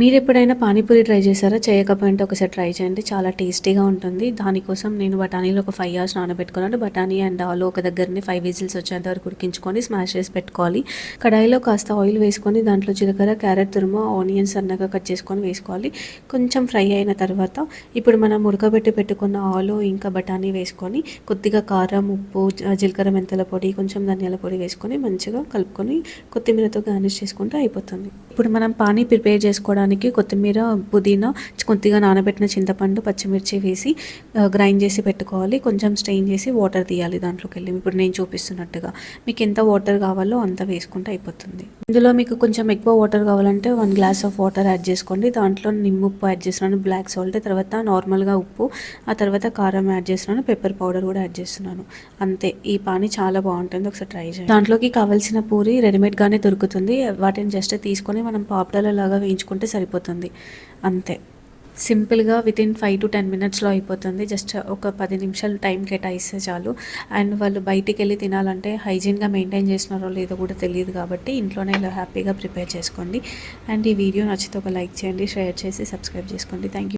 మీరు ఎప్పుడైనా పానీపూరి ట్రై చేశారా? చేయకపోయింటే ఒకసారి ట్రై చేయండి. చాలా టేస్టీగా ఉంటుంది. దానికోసం నేను బఠానీలో ఒక ఫైవ్ అవర్స్ నానబెట్టుకున్నాను. బఠానీ అండ్ ఆలు ఒక దగ్గరనే ఫైవ్ విజిల్స్ వచ్చేంత వరకు ఉడికించుకొని స్మాష్ చేసి పెట్టుకోవాలి. కడాయిలో కాస్త ఆయిల్ వేసుకొని దాంట్లో జీలకర్ర క్యారెట్ తురుము ఆనియన్స్ సన్నగా కట్ చేసుకొని వేసుకోవాలి. కొంచెం ఫ్రై అయిన తర్వాత ఇప్పుడు మనం ఉడకబెట్టి పెట్టుకున్న ఆలు ఇంకా బఠానీ వేసుకొని కొద్దిగా కారం ఉప్పు జీలకర్ర మెంతల పొడి కొంచెం ధనియాల పొడి వేసుకొని మంచిగా కలుపుకొని కొత్తిమీరతో గార్నిష్ చేసుకుంటే అయిపోతుంది. ఇప్పుడు మనం పానీ ప్రిపేర్ చేసుకోవడానికి కొత్తిమీర పుదీనా కొద్దిగా నానబెట్టిన చింతపండు పచ్చిమిర్చి వేసి గ్రైండ్ చేసి పెట్టుకోవాలి. కొంచెం స్ట్రెయిన్ చేసి వాటర్ తీయాలి దాంట్లోకి వెళ్ళి ఇప్పుడు నేను చూపిస్తున్నట్టుగా మీకు ఎంత వాటర్ కావాలో అంత వేసుకుంటే అయిపోతుంది. ఇందులో మీకు కొంచెం ఎక్కువ వాటర్ కావాలంటే one glass of water add చేసుకోండి. దాంట్లో నిమ్మ ఉప్పు యాడ్ చేస్తున్నాను బ్లాక్ సాల్ట్ తర్వాత నార్మల్గా ఉప్పు ఆ తర్వాత కారం యాడ్ చేస్తున్నాను పెప్పర్ పౌడర్ కూడా యాడ్ చేస్తున్నాను. అంతే. ఈ పానీ చాలా బాగుంటుంది. ఒకసారి ట్రై చేయండి. దాంట్లోకి కావాల్సిన పూరి రెడీమేడ్గానే దొరుకుతుంది. వాటిని జస్ట్ తీసుకొని మనం పాపడాల లాగా వేయించుకుంటే సరిపోతుంది. అంతే. సింపుల్గా with in five to ten మినిట్స్లో అయిపోతుంది. జస్ట్ ఒక పది నిమిషాలు టైం కేటాయిస్తే చాలు. అండ్ వాళ్ళు బయటికి వెళ్ళి తినాలంటే హైజీన్గా మెయింటైన్ చేసినారో లేదో కూడా తెలియదు కాబట్టి ఇంట్లోనే ఇలా హ్యాపీగా ప్రిపేర్ చేసుకోండి. అండ్ ఈ వీడియో నచ్చితే ఒక లైక్ చేయండి షేర్ చేసి సబ్స్క్రైబ్ చేసుకోండి. Thank you